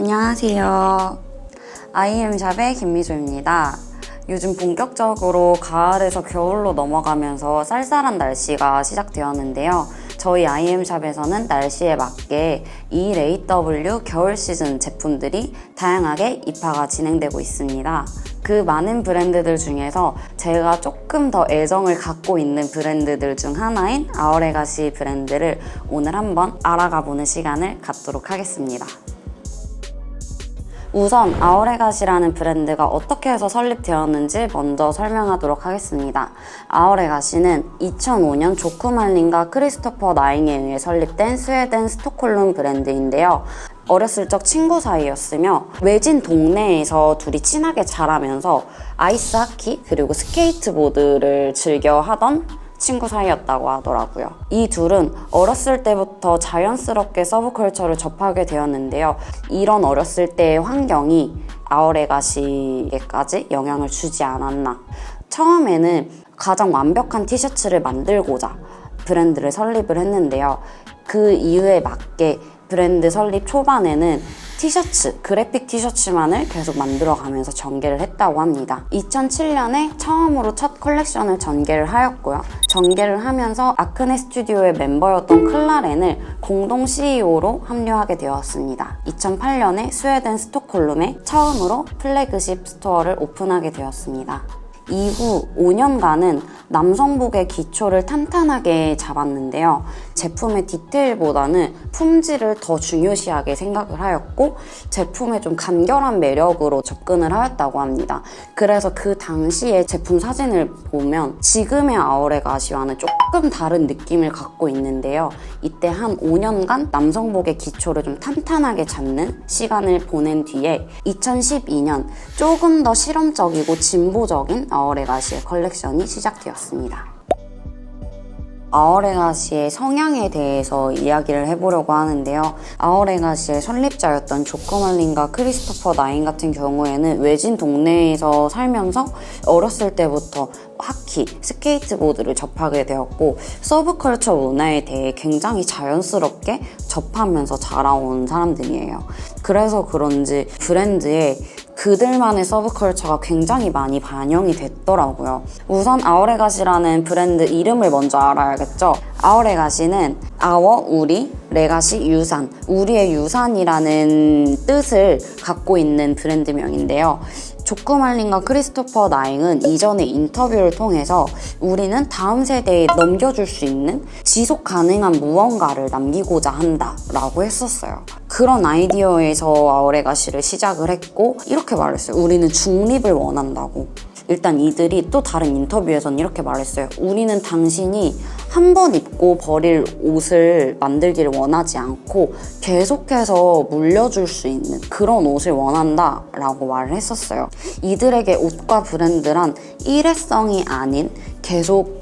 안녕하세요. 아이엠샵의 김미조입니다. 요즘 본격적으로 가을에서 겨울로 넘어가면서 쌀쌀한 날씨가 시작되었는데요. 저희 IM샵에서는 날씨에 맞게 ELAW 겨울 시즌 제품들이 다양하게 입하가 진행되고 있습니다. 그 많은 브랜드들 중에서 제가 조금 더 애정을 갖고 있는 브랜드들 중 하나인 아오레가시 브랜드를 오늘 한번 알아가 보는 시간을 갖도록 하겠습니다. 우선 아오레가시라는 브랜드가 어떻게 해서 설립되었는지 먼저 설명하도록 하겠습니다. 아오레가시는 2005년 조쿠 말린과 크리스토퍼 나잉에 의해 설립된 스웨덴 스톡홀름 브랜드인데요. 어렸을 적 친구 사이였으며 외진 동네에서 둘이 친하게 자라면서 아이스 하키 그리고 스케이트보드를 즐겨 하던 친구 사이였다고 하더라고요. 이 둘은 어렸을 때부터 자연스럽게 서브컬처를 접하게 되었는데요. 이런 어렸을 때의 환경이 아오레 가시에까지 영향을 주지 않았나. 처음에는 가장 완벽한 티셔츠를 만들고자 브랜드를 설립을 했는데요. 그 이유에 맞게 브랜드 설립 초반에는 티셔츠, 그래픽 티셔츠만을 계속 만들어가면서 전개를 했다고 합니다. 2007년에 처음으로 첫 컬렉션을 전개를 하였고요. 전개를 하면서 아크네 스튜디오의 멤버였던 클라렌을 공동 CEO로 합류하게 되었습니다. 2008년에 스웨덴 스톡홀름에 처음으로 플래그십 스토어를 오픈하게 되었습니다. 이후 5년간은 남성복의 기초를 탄탄하게 잡았는데요. 제품의 디테일보다는 품질을 더 중요시하게 생각을 하였고 제품에 좀 간결한 매력으로 접근을 하였다고 합니다. 그래서 그 당시의 제품 사진을 보면 지금의 아오레가 시와는 조금 다른 느낌을 갖고 있는데요. 이때 한 5년간 남성복의 기초를 좀 탄탄하게 잡는 시간을 보낸 뒤에 2012년 조금 더 실험적이고 진보적인 아오레 가시의 컬렉션이 시작되었습니다. 아오레가시의 성향에 대해서 이야기를 해보려고 하는데요. 아오레가시의 설립자였던 조커말린과 크리스토퍼 나인 같은 경우에는 외진 동네에서 살면서 어렸을 때부터 하키, 스케이트보드를 접하게 되었고 서브컬처 문화에 대해 굉장히 자연스럽게 접하면서 자라온 사람들이에요. 그래서 그런지 브랜드에 그들만의 서브컬처가 굉장히 많이 반영이 됐더라고요. 우선 아오레가시라는 브랜드 이름을 먼저 알아야겠죠. 아오레가시는 아워, 우리, 레가시, 유산, 우리의 유산이라는 뜻을 갖고 있는 브랜드명인데요. 조크 말린과 크리스토퍼 나잉은 이전의 인터뷰를 통해서 우리는 다음 세대에 넘겨줄 수 있는 지속 가능한 무언가를 남기고자 한다 라고 했었어요. 그런 아이디어에서 아오레가시를 시작을 했고 이렇게 말했어요. 우리는 중립을 원한다고. 일단 이들이 또 다른 인터뷰에서는 이렇게 말했어요. 우리는 당신이 한 번 입고 버릴 옷을 만들기를 원하지 않고 계속해서 물려줄 수 있는 그런 옷을 원한다 라고 말을 했었어요. 이들에게 옷과 브랜드란 일회성이 아닌 계속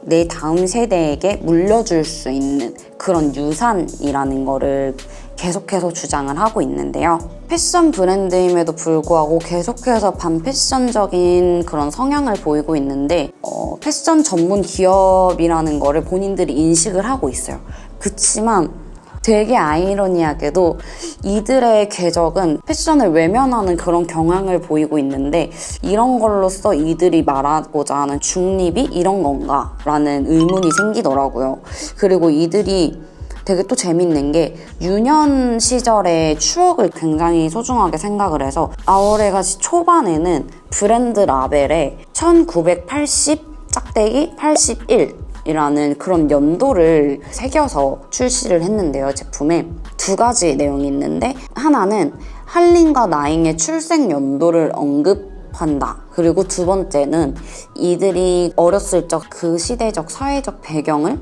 내 다음 세대에게 물려줄 수 있는 그런 유산이라는 거를 계속해서 주장을 하고 있는데요. 패션 브랜드임에도 불구하고 계속해서 반패션적인 그런 성향을 보이고 있는데 어, 패션 전문 기업이라는 거를 본인들이 인식을 하고 있어요. 그치만 되게 아이러니하게도 이들의 궤적은 패션을 외면하는 그런 경향을 보이고 있는데 이런 걸로써 이들이 말하고자 하는 중립이 이런 건가? 라는 의문이 생기더라고요. 그리고 이들이 되게 또 재밌는 게 유년 시절의 추억을 굉장히 소중하게 생각을 해서 아오레가시 초반에는 브랜드 라벨에 1980 짝대기 81 이라는 그런 연도를 새겨서 출시를 했는데요, 제품에. 두 가지 내용이 있는데, 하나는 한린과 나잉의 출생 연도를 언급한다. 그리고 두 번째는 이들이 어렸을 적 그 시대적 사회적 배경을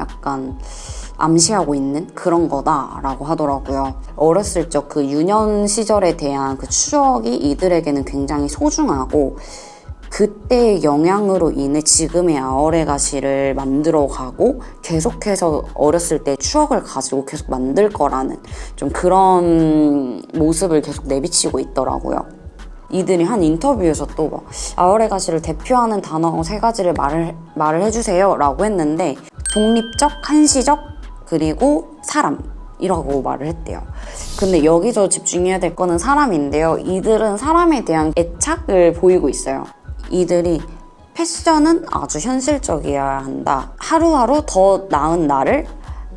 약간 암시하고 있는 그런 거다라고 하더라고요. 어렸을 적 그 유년 시절에 대한 그 추억이 이들에게는 굉장히 소중하고 그때의 영향으로 인해 지금의 아오레가시를 만들어 가고 계속해서 어렸을 때 추억을 가지고 계속 만들 거라는 좀 그런 모습을 계속 내비치고 있더라고요. 이들이 한 인터뷰에서 또 막 아오레가시를 대표하는 단어 세 가지를 말을, 말을 해주세요 라고 했는데 독립적, 한시적, 그리고 사람 이라고 말을 했대요. 근데 여기서 집중해야 될 거는 사람인데요. 이들은 사람에 대한 애착을 보이고 있어요. 이들이 패션은 아주 현실적이어야 한다. 하루하루 더 나은 나를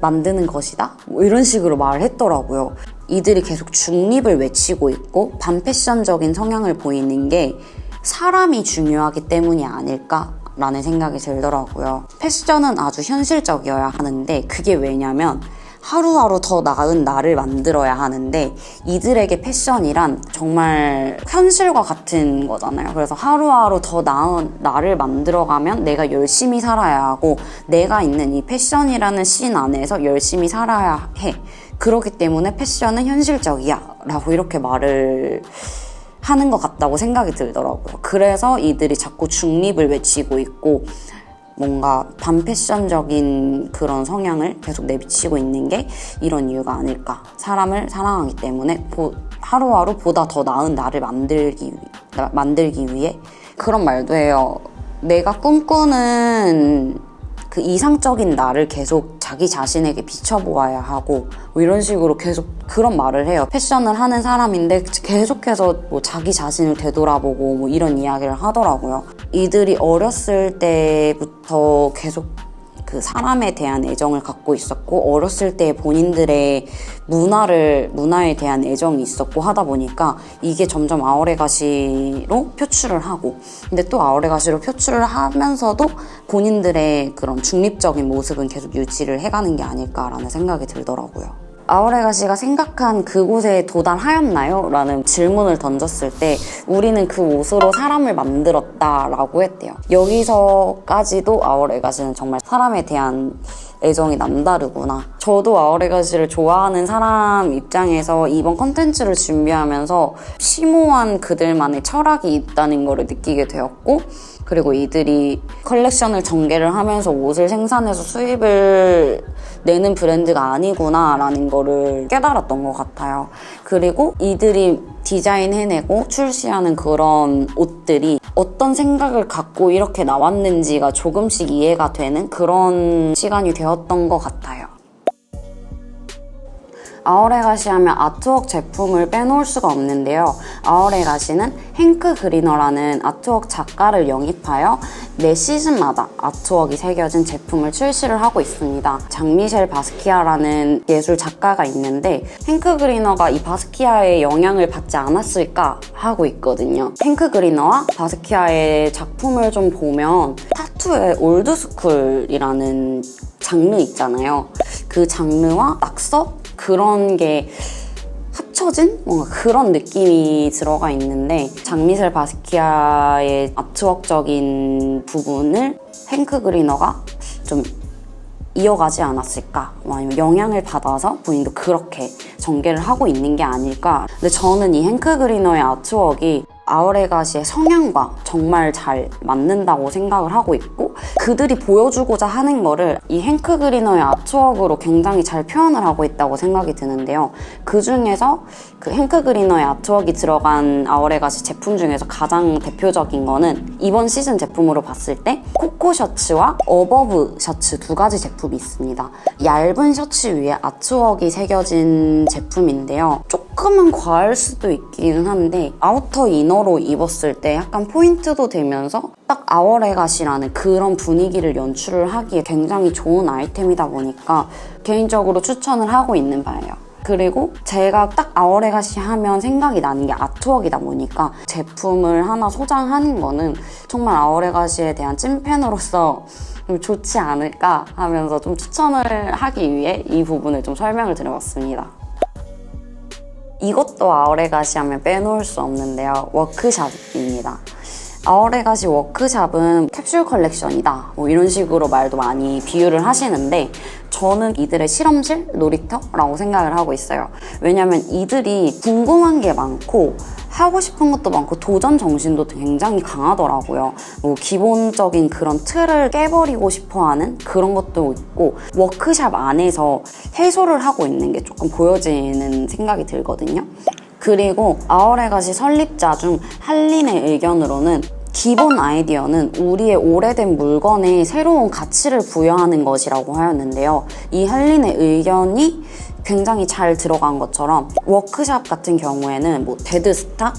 만드는 것이다. 뭐 이런 식으로 말을 했더라고요. 이들이 계속 중립을 외치고 있고 반패션적인 성향을 보이는 게 사람이 중요하기 때문이 아닐까 라는 생각이 들더라고요. 패션은 아주 현실적이어야 하는데 그게 왜냐면 하루하루 더 나은 나를 만들어야 하는데 이들에게 패션이란 정말 현실과 같은 거잖아요. 그래서 하루하루 더 나은 나를 만들어가면 내가 열심히 살아야 하고 내가 있는 이 패션이라는 씬 안에서 열심히 살아야 해. 그렇기 때문에 패션은 현실적이야. 라고 이렇게 말을 하는 것 같다고 생각이 들더라고요. 그래서 이들이 자꾸 중립을 외치고 있고 뭔가 반패션적인 그런 성향을 계속 내비치고 있는 게 이런 이유가 아닐까. 사람을 사랑하기 때문에 보- 하루하루 보다 더 나은 나를 만들기, 만들기 위해 그런 말도 해요. 내가 꿈꾸는 그 이상적인 나를 계속 자기 자신에게 비춰보아야 하고 뭐 이런 식으로 계속 그런 말을 해요. 패션을 하는 사람인데 계속해서 뭐 자기 자신을 되돌아보고 뭐 이런 이야기를 하더라고요. 이들이 어렸을 때부터 계속 그 사람에 대한 애정을 갖고 있었고 어렸을 때 본인들의 문화를 문화에 대한 애정이 있었고 하다 보니까 이게 점점 아오레가시로 표출을 하고 근데 또 아오레가시로 표출을 하면서도 본인들의 그런 중립적인 모습은 계속 유지를 해가는 게 아닐까라는 생각이 들더라고요. 아오레가시가 생각한 그곳에 도달하였나요? 라는 질문을 던졌을 때 우리는 그 옷으로 사람을 만들었다 라고 했대요. 여기서까지도 아오레가시는 정말 사람에 대한 애정이 남다르구나. 저도 아오레가시를 좋아하는 사람 입장에서 이번 컨텐츠를 준비하면서 심오한 그들만의 철학이 있다는 걸 느끼게 되었고 그리고 이들이 컬렉션을 전개를 하면서 옷을 생산해서 수입을 내는 브랜드가 아니구나라는 거를 깨달았던 것 같아요. 그리고 이들이 디자인해내고 출시하는 그런 옷들이 어떤 생각을 갖고 이렇게 나왔는지가 조금씩 이해가 되는 그런 시간이 되었던 것 같아요. 아오레 가시 하면 아트웍 제품을 빼놓을 수가 없는데요. 아오레 가시는 행크 그리너라는 아트웍 작가를 영입하여 매 시즌마다 아트웍이 새겨진 제품을 출시를 하고 있습니다. 장미셸 바스키아라는 예술 작가가 있는데 행크 그리너가 이 바스키아의 영향을 받지 않았을까 하고 있거든요. 행크 그리너와 바스키아의 작품을 좀 보면 타투의 올드스쿨이라는 장르 있잖아요. 그 장르와 낙서 그런 게 합쳐진 뭔가 그런 느낌이 들어가 있는데 장미셀 바스키아의 아트웍적인 부분을 행크 그리너가 좀 이어가지 않았을까? 뭐 아니면 영향을 받아서 본인도 그렇게 전개를 하고 있는 게 아닐까? 근데 저는 이 행크 그리너의 아트웍이 아우레가시의 성향과 정말 잘 맞는다고 생각을 하고 있고 그들이 보여주고자 하는 거를 이 행크 그리너의 아트웍으로 굉장히 잘 표현을 하고 있다고 생각이 드는데요. 그 중에서 그 행크 그리너의 아트웍이 들어간 아우레가시 제품 중에서 가장 대표적인 거는 이번 시즌 제품으로 봤을 때 코코 셔츠와 어버브 셔츠 두 가지 제품이 있습니다. 얇은 셔츠 위에 아트웍이 새겨진 제품인데요. 조금은 과할 수도 있기는 한데 아우터 이너 로 입었을 때 약간 포인트도 되면서 딱 아워레가시라는 그런 분위기를 연출을 하기에 굉장히 좋은 아이템이다 보니까 개인적으로 추천을 하고 있는 바예요. 그리고 제가 딱 아워레가시 하면 생각이 나는 게 아트웍이다 보니까 제품을 하나 소장하는 거는 정말 아워레가시에 대한 찐팬으로서 좀 좋지 않을까 하면서 좀 추천을 하기 위해 이 부분을 좀 설명을 드려봤습니다. 이것도 아오레가시 하면 빼놓을 수 없는데요. 워크샵입니다. 아오레가시 워크샵은 캡슐 컬렉션이다. 뭐 이런 식으로 말도 많이 비유를 하시는데 저는 이들의 실험실 놀이터라고 생각을 하고 있어요. 왜냐면 이들이 궁금한 게 많고 하고 싶은 것도 많고 도전 정신도 굉장히 강하더라고요. 뭐 기본적인 그런 틀을 깨버리고 싶어 하는 그런 것도 있고 워크샵 안에서 해소를 하고 있는 게 조금 보여지는 생각이 들거든요. 그리고 아오레가시 설립자 중 한린의 의견으로는 기본 아이디어는 우리의 오래된 물건에 새로운 가치를 부여하는 것이라고 하였는데요. 이 한린의 의견이 굉장히 잘 들어간 것처럼 워크샵 같은 경우에는 뭐 데드스탁,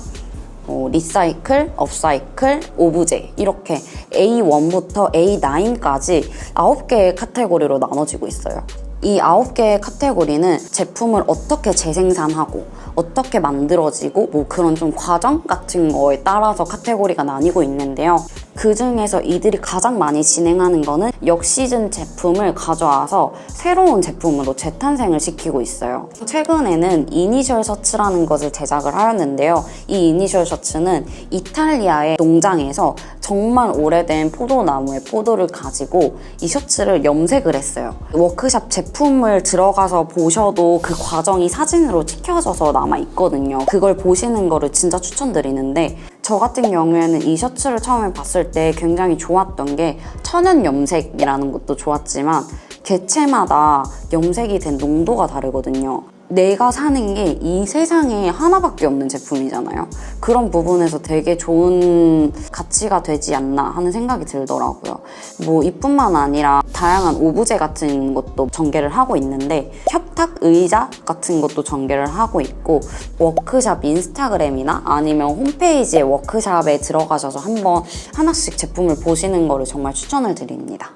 뭐 리사이클, 업사이클, 오브제 이렇게 A1부터 A9까지 9개의 카테고리로 나눠지고 있어요. 이 9개의 카테고리는 제품을 어떻게 재생산하고 어떻게 만들어지고 뭐 그런 좀 과정 같은 거에 따라서 카테고리가 나뉘고 있는데요. 그 중에서 이들이 가장 많이 진행하는 거는 역시즌 제품을 가져와서 새로운 제품으로 재탄생을 시키고 있어요. 최근에는 이니셜 셔츠라는 것을 제작을 하였는데요. 이 이니셜 셔츠는 이탈리아의 농장에서 정말 오래된 포도나무의 포도를 가지고 이 셔츠를 염색을 했어요. 워크샵 제품을 들어가서 보셔도 그 과정이 사진으로 찍혀져서 남아 있거든요. 그걸 보시는 거를 진짜 추천드리는데 저 같은 경우에는 이 셔츠를 처음에 봤을 때 굉장히 좋았던 게 천연 염색이라는 것도 좋았지만 개체마다 염색이 된 농도가 다르거든요. 내가 사는 게 이 세상에 하나밖에 없는 제품이잖아요. 그런 부분에서 되게 좋은 가치가 되지 않나 하는 생각이 들더라고요. 뭐 이뿐만 아니라 다양한 오브제 같은 것도 전개를 하고 있는데 협탁 의자 같은 것도 전개를 하고 있고 워크샵 인스타그램이나 아니면 홈페이지에 워크샵에 들어가셔서 한번 하나씩 제품을 보시는 거를 정말 추천을 드립니다.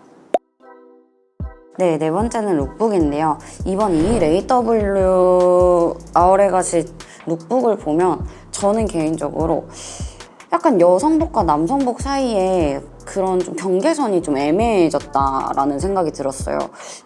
네, 네 번째는 룩북인데요. 이번 이 레이더블류 아우레가시 룩북을 보면 저는 개인적으로 약간 여성복과 남성복 사이에 그런 좀 경계선이 좀 애매해졌다라는 생각이 들었어요.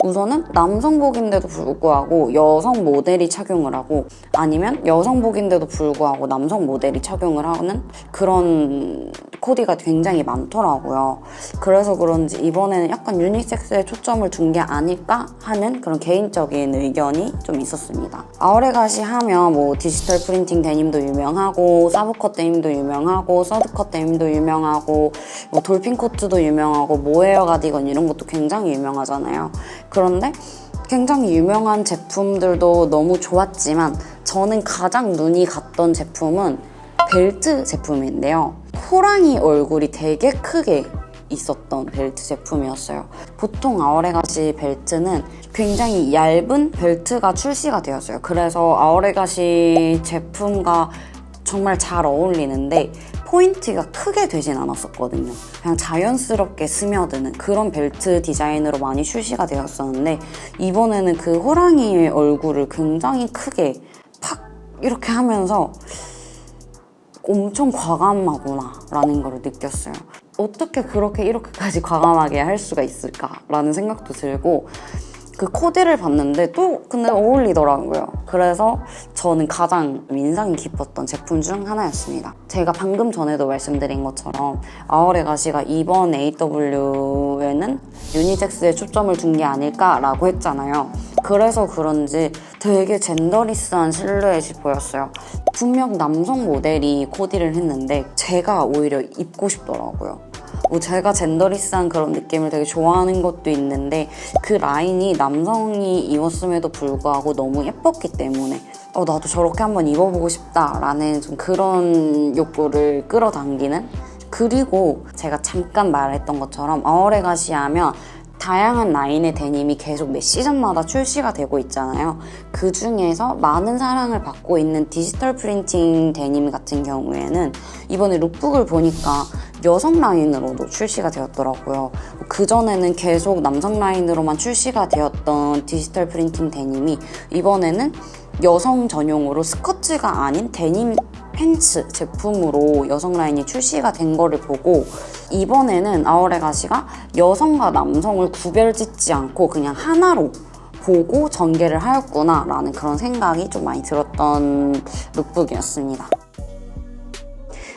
우선은 남성복인데도 불구하고 여성 모델이 착용을 하고 아니면 여성복인데도 불구하고 남성 모델이 착용을 하는 그런 코디가 굉장히 많더라고요. 그래서 그런지 이번에는 약간 유니섹스에 초점을 둔 게 아닐까 하는 그런 개인적인 의견이 좀 있었습니다. 아우레가시 하면 뭐 디지털 프린팅 데님도 유명하고 사브컷 데님도 유명하고 서드컷 데님도 유명하고 뭐 돌핀 코트도 유명하고 모헤어 가디건 이런 것도 굉장히 유명하잖아요. 그런데 굉장히 유명한 제품들도 너무 좋았지만 저는 가장 눈이 갔던 제품은 벨트 제품인데요. 호랑이 얼굴이 되게 크게 있었던 벨트 제품이었어요. 보통 아우레가시 벨트는 굉장히 얇은 벨트가 출시가 되었어요. 그래서 아우레가시 제품과 정말 잘 어울리는데 포인트가 크게 되진 않았었거든요. 그냥 자연스럽게 스며드는 그런 벨트 디자인으로 많이 출시가 되었었는데 이번에는 그 호랑이의 얼굴을 굉장히 크게 팍 이렇게 하면서 엄청 과감하구나 라는 걸 느꼈어요. 어떻게 그렇게 이렇게까지 과감하게 할 수가 있을까라는 생각도 들고 그 코디를 봤는데 또 근데 어울리더라고요. 그래서 저는 가장 인상이 깊었던 제품 중 하나였습니다. 제가 방금 전에도 말씀드린 것처럼 아우레가시가 이번 AW에는 유니섹스에 초점을 둔 게 아닐까라고 했잖아요. 그래서 그런지 되게 젠더리스한 실루엣이 보였어요. 분명 남성 모델이 코디를 했는데 제가 오히려 입고 싶더라고요. 뭐 제가 젠더리스한 그런 느낌을 되게 좋아하는 것도 있는데 그 라인이 남성이 입었음에도 불구하고 너무 예뻤기 때문에 어, 나도 저렇게 한번 입어보고 싶다라는 좀 그런 욕구를 끌어당기는 그리고 제가 잠깐 말했던 것처럼 아우레가시 하면 다양한 라인의 데님이 계속 매 시즌마다 출시가 되고 있잖아요. 그 중에서 많은 사랑을 받고 있는 디지털 프린팅 데님 같은 경우에는 이번에 룩북을 보니까 여성 라인으로도 출시가 되었더라고요. 그전에는 계속 남성 라인으로만 출시가 되었던 디지털 프린팅 데님이 이번에는 여성 전용으로 스커츠가 아닌 데님 팬츠 제품으로 여성 라인이 출시가 된 거를 보고 이번에는 아우레가시가 여성과 남성을 구별 짓지 않고 그냥 하나로 보고 전개를 하였구나 라는 그런 생각이 좀 많이 들었던 룩북이었습니다.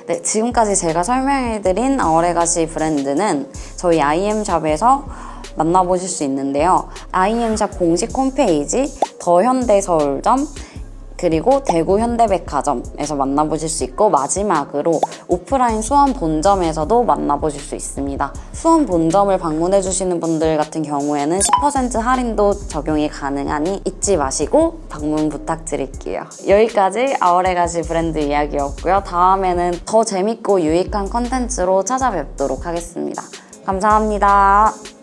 네, 지금까지 제가 설명해드린 아우레가시 브랜드는 저희 IM샵에서 만나보실 수 있는데요. IM샵 공식 홈페이지 더현대서울점 그리고 대구 현대백화점에서 만나보실 수 있고 마지막으로 오프라인 수원 본점에서도 만나보실 수 있습니다. 수원 본점을 방문해 주시는 분들 같은 경우에는 10% 할인도 적용이 가능하니 잊지 마시고 방문 부탁드릴게요. 여기까지 아우레가시 브랜드 이야기였고요. 다음에는 더 재밌고 유익한 컨텐츠로 찾아뵙도록 하겠습니다. 감사합니다.